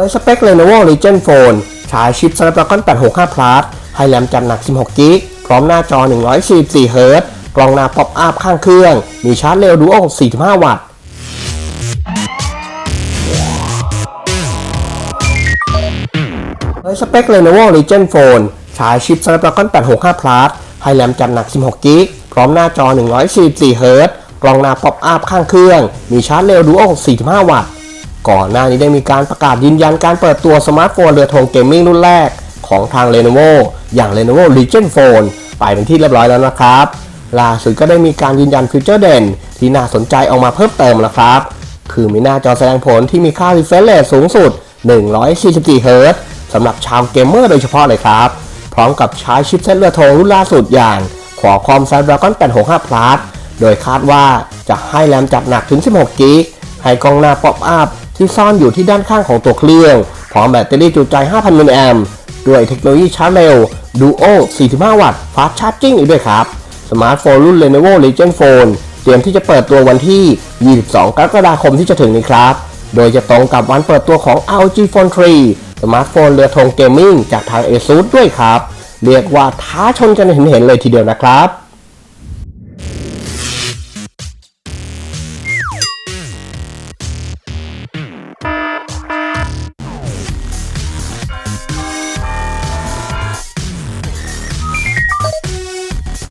โดยสเปค Lenovo Legion Phone ใช้ชิป Snapdragon 865 Plus ให้แรมจัดหนัก 16 g b พร้อมหน้าจอ 144 Hz กล้องหน้าป๊อปอัพข้างเครื่อง มีชาร์จเร็ว Duo 45 วัตต์ โดยสเปค Lenovo Legion Phone ใช้ชิป Snapdragon 865 Plus ให้แรมจัดหนัก 16 g b พร้อมหน้าจอ 144 Hz กล้องหน้าป๊อปอัพข้างเครื่อง มีชาร์จเร็ว Duo 45 วัตต์ ก่อนหน้านี้ได้มีการประกาศยืนยันการเปิดตัวสมาร์ทโฟนเรือธงเกมมิ่งรุ่นแรกของทาง Lenovo อย่าง Lenovo Legion Phone ไปเป็นที่เรียบร้อยแล้วนะครับ ล่าสุดก็ได้มีการยืนยันฟีเจอร์เด่น ที่น่าสนใจออกมาเพิ่มเติมแล้วครับ คือมีหน้าจอแสดงผลที่มีค่า refresh rate สูงสุด 144 Hz สำหรับชาวเกมเมอร์โดยเฉพาะเลยครับ พร้อมกับใช้ชิปเซ็ตเรือธงรุ่นล่าสุดอย่าง Qualcomm Snapdragon 865 Plus โดยคาดว่าจะให้แรมจัดหนักถึง 16 g b ให้กล้องหน้าป๊อปอัพ ที่ซ่อนอยู่ที่ด้านข้างของตัวเครื่อง พร้อมแบตเตอรี่จุใจ 5,000 มิลลิแอมป์ด้วยเทคโนโลยีชาร์จเร็ว Duo 45 วัตต์ Fast Charging อีกด้วยครับ สมาร์ทโฟนรุ่น Lenovo Legion Phone เตรียมที่จะเปิดตัววันที่ 22 กรกฎาคมที่จะถึงนี้ครับ โดยจะตรงกับวันเปิดตัวของ ROG Phone 3 สมาร์ทโฟนเรือธงเกมมิ่งจากทาง ASUS ด้วยครับ เรียกว่าท้าชนกันเห็นๆเลยทีเดียวนะครับ